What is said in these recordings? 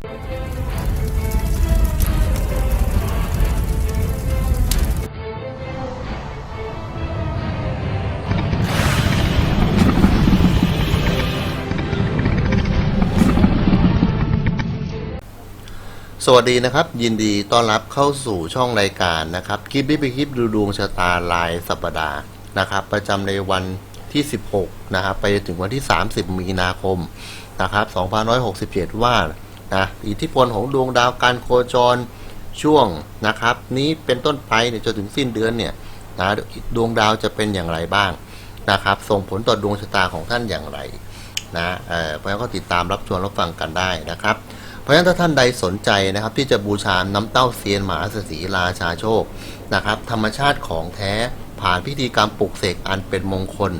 สวัสดีนะครับ ยินดีต้อนรับเข้าสู่ช่องรายการนะครับคลิปนี้เป็นคลิปดูดวงชะตารายสัปดาห์นะครับ ประจำในวันที่ 16 นะครับ ไปถึงวันที่ 30 มีนาคมนะครับ 2567 ว่า นะอิทธิพลของดวงดาวการโคจรช่วงนะครับ นี้เป็นต้นไปเนี่ยจนถึงสิ้นเดือนเนี่ยนะดวงดาวจะเป็นอย่างไรบ้างนะครับ ส่งผลต่อดวงชะตาของท่านอย่างไรนะเออเพราะฉะนั้นก็ติดตามรับชมรับฟังกันได้นะครับ เพราะฉะนั้นถ้าท่านใดสนใจนะครับ ที่จะบูชาน้ำเต้าเซียนหมาเศรษฐีราชาโชคนะครับ ธรรมชาติของแท้ผ่านพิธีกรรมปลุกเสกอันเป็นมงคล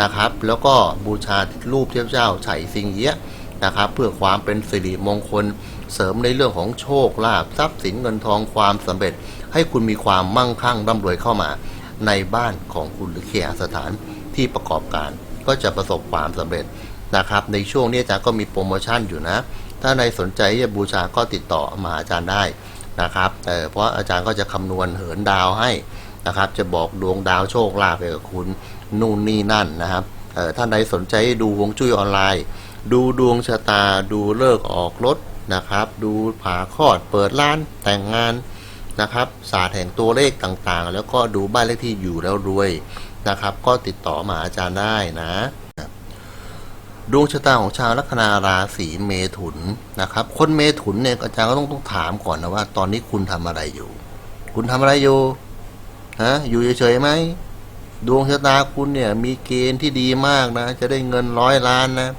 นะครับ แล้วก็บูชารูปเทพเจ้าไฉสิงเยะ นะครับ เพื่อความเป็นสิริมงคล เสริมในเรื่องของโชคลาภทรัพย์สินเงินทองความสำเร็จ ให้คุณมีความมั่งคั่งร่ำรวยเข้ามา ในบ้านของคุณหรือเคหสถานที่ประกอบการ ก็จะประสบความสำเร็จนะครับ ในช่วงนี้อาจารย์ก็มีโปรโมชั่นอยู่นะ ถ้าในสนใจจะบูชาก็ติดต่อมาอาจารย์ได้นะครับเเพราะอาจารย์ก็จะคำนวณเหินดาวให้นะครับจะบอกดวงดาวโชคลาภไปกับคุณนู่นนี่นั่นนะครับท่านใดสนใจดูวงจุ้ยออนไลน์ ดูดวงชะตาดูเลิกออกรถนะครับ ดูผ่าคลอดเปิดร้านแต่งงานนะครับศาสตร์แห่งตัวเลขต่างๆ แล้วก็ดูบ้านเลขที่อยู่แล้วรวยนะครับ ก็ติดต่อมาอาจารย์ได้นะดวงชะตาของชาวลัคนาราศีเมถุนนะครับ คนเมถุนเนี่ยอาจารย์ก็ต้องต้องถามก่อนนะว่า ตอนนี้คุณทำอะไรอยู่ คุณทำอะไรอยู่ฮะอยู่เฉยๆไหมดวงชะตาคุณเนี่ยมีเกณฑ์ที่ดีมากนะ จะได้เงินร้อยล้านนะ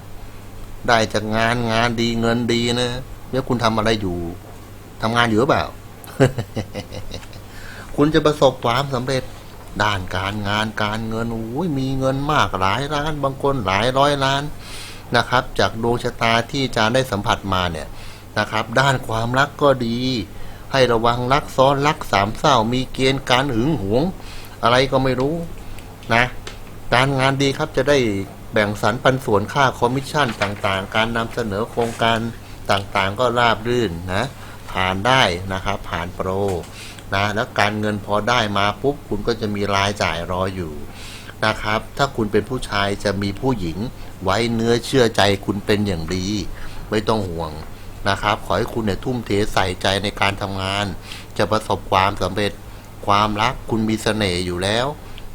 ได้จากงานงานดีเงินดีนะแล้วคุณทำอะไรอยู่ทำงานอยู่หรือเปล่า คุณจะประสบความสำเร็จด้านการงานการเงินโอ้ยมีเงินมากหลายล้าน บางคนหลายร้อยล้านนะครับ จากดวงชะตาที่อาจารย์ได้สัมผัสมาเนี่ยนะครับ ด้านความรักก็ดี ให้ระวังรักซ้อนรักสามเศร้ามีเกณฑ์การหึงหวง อะไรก็ไม่รู้นะ การงานดีครับจะได้ บ่งสรรปันส่วนค่าคอมมิชชั่นต่างๆ การนำเสนอโครงการต่างๆ ก็ราบรื่นนะผ่านได้นะครับผ่านโปรนะแล้วการเงินพอได้มาปุ๊บคุณก็จะมีรายจ่ายรออยู่นะครับ ถ้าคุณเป็นผู้ชายจะมีผู้หญิงไว้เนื้อเชื่อใจคุณเป็นอย่างดี ไม่ต้องห่วงนะครับ ขอให้คุณเนี่ยทุ่มเทใส่ใจในการทำงาน จะประสบความสำเร็จความรักคุณมีเสน่ห์อยู่แล้ว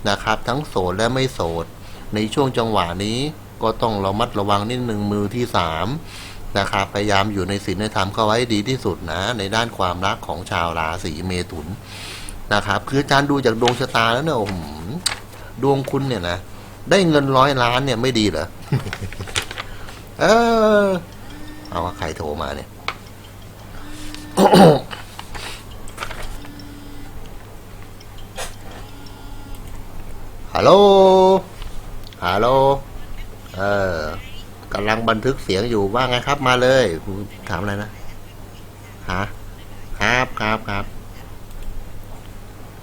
นะครับ ทั้งโสดและไม่โสด ในช่วงจังหวะนี้ก็ต้องระมัดระวังนิดหนึ่งมือที่สามนะครับพยายามอยู่ในศีลในธรรมเข้าไว้ดีที่สุดนะ ในด้านความรักของชาวราศีเมถุนนะครับ คืออาจารย์ดูจากดวงชะตาแล้วเนี่ยโอ้โหดวงคุณเนี่ยนะได้เงินร้อยล้านเนี่ยไม่ดีเหรอเออ เอาว่าใครโทรมาเนี่ยฮัลโหล ฮัลโหล เออกำลังบันทึกเสียงอยู่ว่าไงครับมาเลยคุณถามอะไรนะฮะครับครับครับ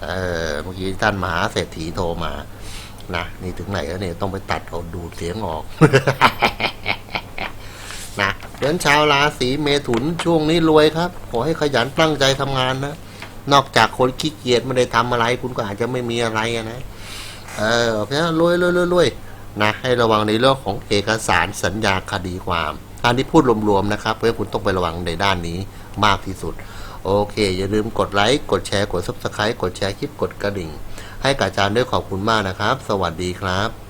เออเมื่อกี้ท่านมหาเศรษฐีโทรมานะนี่ถึงไหนแล้วเนี่ยต้องไปตัดเอาดูดเสียงออกนะเดือนชาวราศีเมถุนช่วงนี้รวยครับ ขอให้ขยันตั้งใจทำงานนะ นอกจากคนขี้เกียจไม่ได้ทำอะไร คุณก็อาจจะไม่มีอะไรนะ เออเพราะฉะนั้นรวยรวยรวยรวย นะให้ระวังในเรื่องของเอกสารสัญญาคดีความอันที่พูดรวมๆนะครับ เพื่อคุณต้องไประวังในด้านนี้มากที่สุด โอเค อย่าลืมกดไลค์กดแชร์กด subscribe กดแชร์คลิปกดกระดิ่ง ให้กับอาจารย์ด้วยขอบคุณมากนะครับ สวัสดีครับ